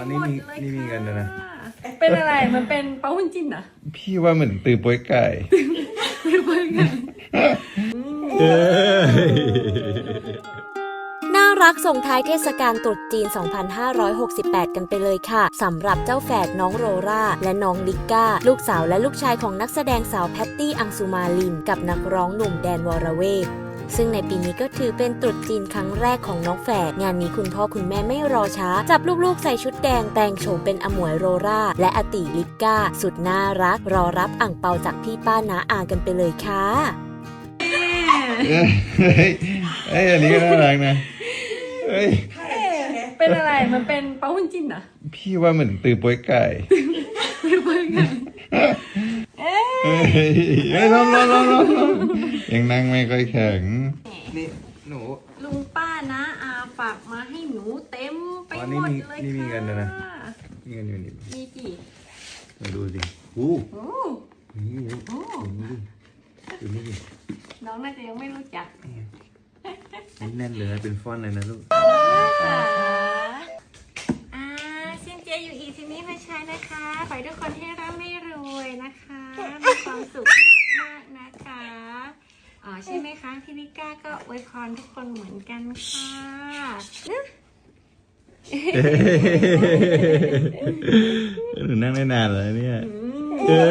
อ๋อนี่หมดมีเลยนี่มีเงินด้วยนะค่ะเป็นอะไร มันเป็นเป้าหุ่นจิ้นเหรอพี่ว่าเหมือนตือโป้ยไก่ไม่รู้ไงเอ้ยน่ารักส่งท้ายเทศกาลตรุษจีน 2568 กันไปเลยค่ะสำหรับเจ้าแฝดน้องโรราและน้องลิกก้า ลูกสาวและลูกชายของนักแสดงสาวแพตตี้อังสุมาลิน กับนักร้องหนุ่มแดนวรเวท ซึ่งในปีนี้ก็ถือเป็นตรุษจีนครั้งแรกของน้องแฝดงานนี้คุณพ่อคุณแม่ไม่รอช้า จับลูกๆ ใส่ชุดแดงแต่งโฉมเป็นอมวยโรราและอติลิกก้า สุดน่ารัก รอรับอ่างเปาจากพี่ป้าน้าอากันไปเลยค่ะเอ้ยเฮ้ยเอ้ยอันนี้ก็น่ารักนะเฮ้ยเป็นอะไร มันเป็นเป้าหุ่นจิ้นเหรอพี่ว่าเหมือนตือโป้ยไก่ไม่รู้ไงเฮ้ยเฮ้ยลองลองลองลองลอง ยังนั่งไม่ค่อยแข็ง นี่หนูลุงป้านะอาฝากมาให้หนูเต็มไปอ๋อหนี่มดมีเลยนี่มีเงินด้วยนะ ค่ะ มีเงินอยู่นี่มีกี่มาดูสิอู้โอ้นี่ดูโอ้นี่ดิดูนี่ดิน้องน่าจะยังไม่รู้จักนี่แน่นเลยนะเป็นฟอนต์เลยนะลูกค่ะอ่าซินเจียอยู่อีกทีนี้มาใช้นะคะ ขอให้ทุกคนให้ร่ำให้รวยนะคะ มีความสุขมากๆนะคะอ๋อ ใช่ไหมคะพี่ลิก้าก็อวยพรทุกคนเหมือนกันค่ะนะหนูนั่งได้นานแล้วเนี่ยเอ้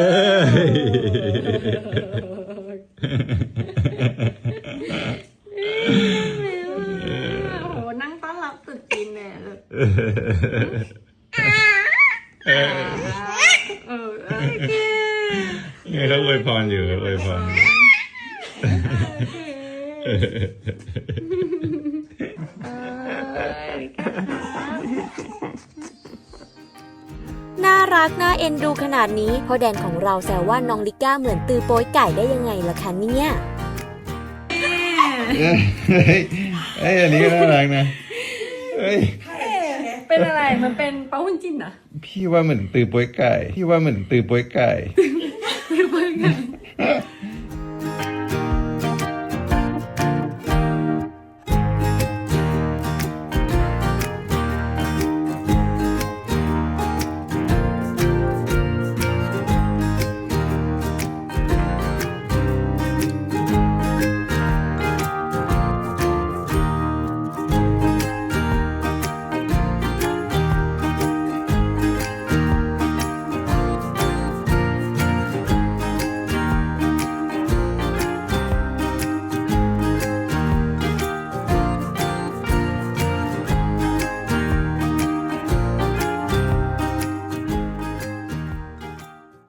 ยโอ้โหนั่งต้อนรับตรุ๊จีนเลยอะลูกเออเออโอเคไงเขาอวยพรอยู่อวยพรอยู่เออครับ น่ารักน่าเอ็นดูขนาดนี้พ่อแดนของเราแซวว่าน้องลิก้าเหมือนตือโป้ยไก่ได้ยังไงล่ะคะเนี่ยเอ้ยเฮ้ยเอ้ยอันนี้ก็น่ารักนะเฮ้ยเป็นอะไร มันเป็นเป้าหุ่นจิ้นเหรอพี่ว่าเหมือนตือโป้ยไก่ พี่ว่าเหมือนตือโป้ยไก่ไม่รู้ไง